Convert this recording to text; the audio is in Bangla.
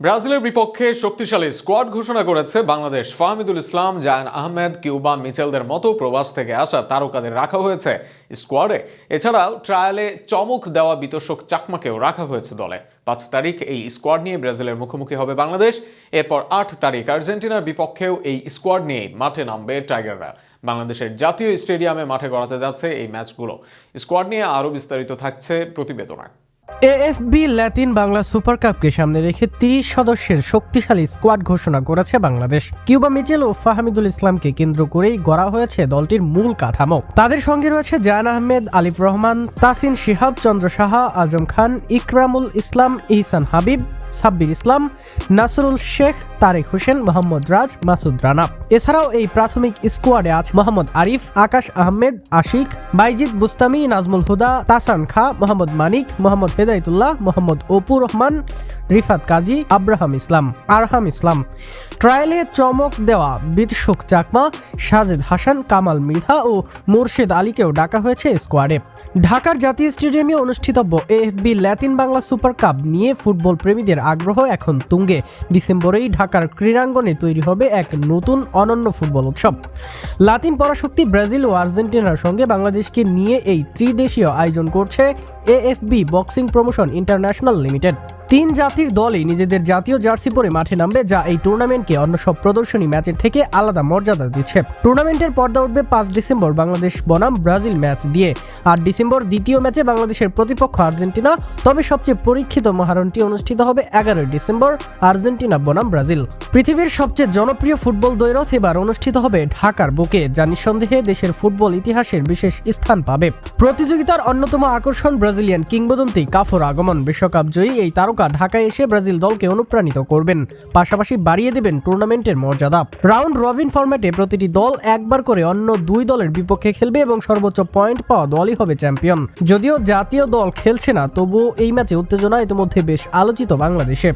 ব্রাজিলের বিপক্ষে শক্তিশালী স্কোয়াড ঘোষণা করেছে বাংলাদেশ। ফাহমিদুল ইসলাম, জায়ান আহমেদ, কিউবা মিচেলদের মতো প্রবাস থেকে আসা তারকাদের রাখা হয়েছে স্কোয়াডে। এছাড়াও ট্রায়ালে চমক দেওয়া বিতর্ষক চাকমাকেও রাখা হয়েছে দলে। পাঁচ তারিখ এই স্কোয়াড নিয়ে ব্রাজিলের মুখোমুখি হবে বাংলাদেশ। এরপর আট তারিখ আর্জেন্টিনার বিপক্ষেও এই স্কোয়াড নিয়েই মাঠে নামবে টাইগাররা। বাংলাদেশের জাতীয় স্টেডিয়ামে মাঠে গড়াতে যাচ্ছে এই ম্যাচগুলো। স্কোয়াড নিয়ে আরও বিস্তারিত থাকছে প্রতিবেদনায়। এএফবি ল্যাতিন বাংলা সুপার কাপকে সামনে রেখে তিরিশ সদস্যের শক্তিশালী স্কোয়াড ঘোষণা করেছে বাংলাদেশ। কিউবা মিচেল ও ফাহামিদুল ইসলামকে কেন্দ্র করেই গড়া হয়েছে দলটির মূল কাঠামো। তাদের সঙ্গে রয়েছে জায়ান আহমেদ, আলিফ রহমান, তাসিন শিহাব, চন্দ্র সাহা, আজম খান, ইকরামুল ইসলাম, ইহসান হাবিব সাব্বির ইসলাম, নাসরুল শেখ, তারেক হোসেন, মোহাম্মদ রাজ, মাসুদ রানা। এছাড়াও এই প্রাথমিক স্কোয়াডে আছে মোহাম্মদ আরিফ, আকাশ আহমেদ, আশিক, বাইজিদ বুস্তামি, নাজমুল হুদা তাসান খা, মোহাম্মদ মানিক, মোহাম্মদ হেদায়তুল্লাহ, মোহাম্মদ অপু রহমান রিফাত কাজী আব্রাহাম ইসলাম, আরহাম ইসলাম। ট্রায়ালে চমক দেওয়া বিতশোক চাকমা সাজেদ হাসান, কামাল মৃধা ও মুর্শেদ আলীকেও ডাকা হয়েছে স্কোয়াডে। ঢাকার জাতীয় স্টেডিয়ামে অনুষ্ঠিতব্য AFB Latin Bangla super cup নিয়ে ফুটবল প্রেমীদের আগ্রহ এখন তুঙ্গে। ডিসেম্বরেই ঢাকার ক্রীড়াঙ্গনে তৈরি হবে এক নতুন অনন্য ফুটবল উৎসব। লাতিন পরাশক্তি ব্রাজিল ও আর্জেন্টিনার সঙ্গে বাংলাদেশকে নিয়ে এই ত্রিদেশীয় আয়োজন করছে AFB boxing promotion international limited. তিন জাতির দলই নিজেদের জাতীয় জার্সি পরে মাঠে নামবে, যা এই টুর্নামেন্টকে অন্য সব প্রদর্শনী ম্যাচের থেকে আলাদা মর্যাদা দিচ্ছে। টুর্নামেন্টের পর্দা উঠবে পাঁচ ডিসেম্বর, বাংলাদেশ, বনাম, ব্রাজিল ম্যাচ দিয়ে। আর ডিসেম্বর দ্বিতীয় ম্যাচে বাংলাদেশের প্রতিপক্ষ আর্জেন্টিনা, তবে সবচেয়ে পরীক্ষিত মহারণটি অনুষ্ঠিত হবে এগারোই ডিসেম্বর, আর্জেন্টিনা, বনাম, ব্রাজিল। পৃথিবীর সবচেয়ে জনপ্রিয় ফুটবল দ্বৈরথ এবার অনুষ্ঠিত হবে ঢাকার বুকে, যা নিঃসন্দেহে দেশের ফুটবল ইতিহাসের বিশেষ স্থান পাবে। প্রতিযোগিতার অন্যতম আকর্ষণ ব্রাজিলিয়ান কিংবদন্তি কাফর আগমন। বিশ্বকাপ জয়ী এই তারকা ঢাকায় এসে ব্রাজিল দলকে অনুপ্রাণিত করবেন। পাশাপাশি বাড়িয়ে দেবেন টুর্নামেন্টের মর্যাদা। রাউন্ড রবিন ফরম্যাটে প্রতিটি দল একবার করে অন্য দুই দলের বিপক্ষে খেলবে এবং সর্বোচ্চ পয়েন্ট পাওয়া দলই হবে চ্যাম্পিয়ন। যদিও জাতীয় দল খেলছে না, তবুও এই ম্যাচে উত্তেজনা ইতিমধ্যে বেশ আলোচিত বাংলাদেশে।